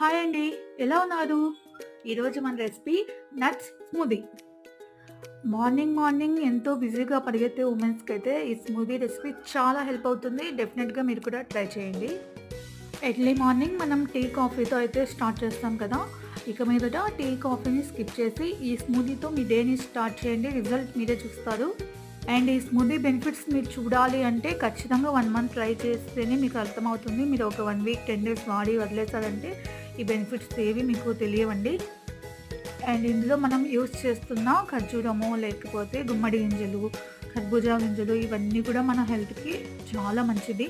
Hi అండి ఎలా ఉన్నారు? ఈరోజు మన recipe nuts smoothie morning morning ఎంతో బిజీగా పరిగెత్తే ఉమెన్స్కి అయితే ఈ స్మూదీ రెసిపీ చాలా హెల్ప్ అవుతుంది. డెఫినెట్గా మీరు కూడా ట్రై చేయండి. ఎర్లీ మార్నింగ్ మనం టీ కాఫీతో అయితే స్టార్ట్ చేస్తాం కదా. ఇక మీదట టీ కాఫీని స్కిప్ చేసి ఈ స్మూదీతో మీ డేని స్టార్ట్ చేయండి. రిజల్ట్ మీరే చూస్తారు. అండ్ ఈ స్మూదీ బెనిఫిట్స్ మీరు చూడాలి అంటే ఖచ్చితంగా వన్ మంత్ ట్రై చేస్తేనే మీకు అర్థమవుతుంది. మీరు ఒక వన్ వీక్ టెన్ డేస్ వాడి వదిలేసారంటే ఈ బెనిఫిట్స్ ఏవి మీకు తెలియవండి? అండ్ ఇందులో మనం యూస్ చేస్తున్న ఖర్జూరము లేకపోతే గుమ్మడి గింజలు కర్బూజా గింజలు ఇవన్నీ కూడా మన హెల్త్కి చాలా మంచిది.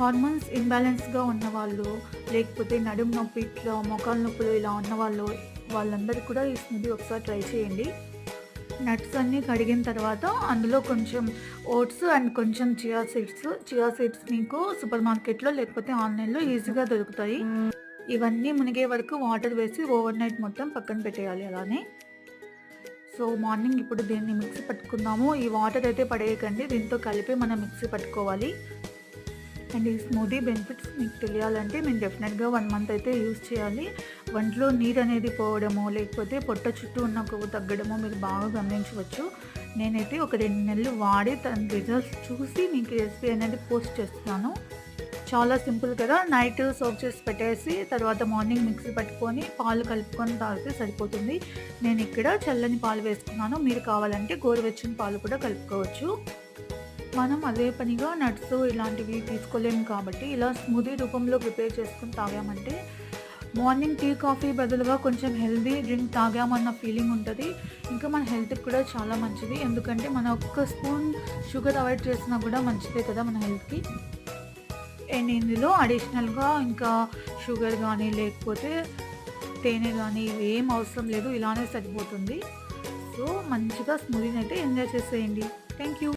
హార్మోన్స్ ఇంబ్యాలెన్స్గా ఉన్నవాళ్ళు లేకపోతే నడుము నొప్పి ఇట్లా మొఖాల నొప్పులు ఇలా ఉన్న వాళ్ళు వాళ్ళందరికీ కూడా ఈ స్మూదీ ఒకసారి ట్రై చేయండి. నట్స్ అన్నీ కడిగిన తర్వాత అందులో కొంచెం ఓట్స్ అండ్ కొంచెం చియా సీడ్స్ చియా సీడ్స్ మీకు సూపర్ మార్కెట్లో లేకపోతే ఆన్లైన్లో ఈజీగా దొరుకుతాయి. ఇవన్నీ మునిగే వరకు వాటర్ వేసి ఓవర్ నైట్ మొత్తం పక్కన పెట్టేయాలి అలానే. సో మార్నింగ్ ఇప్పుడు దీన్ని మిక్సీ పట్టుకుందాము. ఈ వాటర్ అయితే పడేయకండి. దీంతో కలిపి మనం మిక్సీ పట్టుకోవాలి. అండ్ ఈ స్మూదీ బెనిఫిట్స్ మీకు తెలియాలంటే మేము డెఫినెట్గా వన్ మంత్ అయితే యూజ్ చేయాలి. వంటలో నీరు అనేది పోవడము లేకపోతే పొట్ట చుట్టూ ఉన్న కొవ్వు తగ్గడము మీరు బాగా గమనించవచ్చు. నేనైతే ఒక రెండు నెలలు వాడి తన రిజల్ట్స్ చూసి మీకు రెసిపీ అనేది పోస్ట్ చేస్తాను చాలా సింపుల్ కదా నైట్ సోప్ చేసి పెట్టేసి తర్వాత మార్నింగ్ మిక్సీ పట్టుకొని పాలు కలుపుకొని తాగితే సరిపోతుంది. నేను ఇక్కడ చల్లని పాలు వేసుకున్నాను. మీరు కావాలంటే గోరువెచ్చని పాలు కూడా కలుపుకోవచ్చు. మనం అదే పనిగా నట్స్ ఇలాంటివి తీసుకోలేము కాబట్టి ఇలా స్మూదీ రూపంలో ప్రిపేర్ చేసుకుని తాగామంటే మార్నింగ్ టీ కాఫీ బదులుగా కొంచెం హెల్దీ డ్రింక్ తాగామన్న ఫీలింగ్ ఉంటుంది. ఇంకా మన హెల్త్కి కూడా చాలా మంచిది. ఎందుకంటే మన ఒక్క స్పూన్ షుగర్ అవాయిడ్ చేసినా కూడా మంచిదే కదా మన హెల్త్కి. అండ్ ఇందులో అడిషనల్గా ఇంకా షుగర్ కానీ లేకపోతే తేనె కానీ ఇవి ఏం అవసరం లేదు. ఇలానే సరిపోతుంది. సో మంచిగా స్మూదీని అయితే ఎంజాయ్ చేసేయండి. Thank you